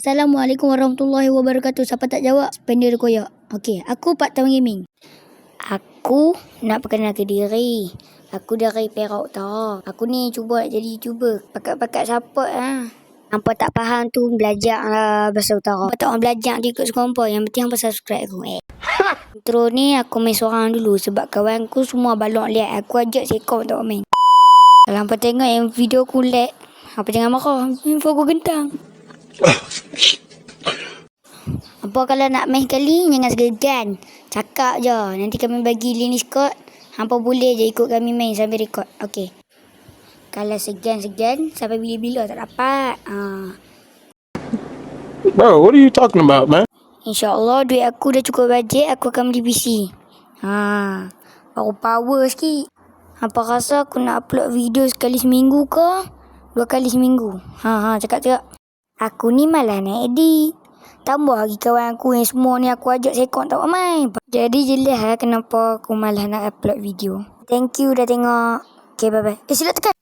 Assalamualaikum warahmatullahi wabarakatuh. Siapa tak jawab, spender koyak. Okey, aku Pak Tahun Gaming. Aku nak perkenalkan diri. Aku dari Perak Utara. Aku ni cuba nak jadi YouTuber. Pakat-pakat support lah. Hampa tak faham tu belajar uh, bahasa utara. Hampa tak orang belajar tu ikut sekompo. Yang penting hampa subscribe aku. Eh. Intro ni aku main seorang dulu sebab kawan aku semua balok lihat. Aku ajak sekong tak main. Kalau hampa tengok yang video aku lag, hampa jangan marah. Info aku gentang. Apa kalau nak main kali jangan segan. Cakap je. Nanti kami bagi link Discord. Hampa boleh je ikut kami main sambil record. Okey. Kalau segan-segan sampai bila-bila tak dapat. Ha. Bro, what are you talking about, man? InsyaAllah duit aku dah cukup bajet aku akan beli PC. Ha. Baru power sikit. Apa rasa aku nak upload video sekali seminggu ke? Dua kali seminggu. Ha ha cakap cakap. Aku ni malah nak edit. Tambah lagi kawan aku yang semua ni aku ajak sekong tak main. Jadi jelas lah kenapa aku malah nak upload video. Thank you dah tengok. Okay bye bye. Eh sila tekan.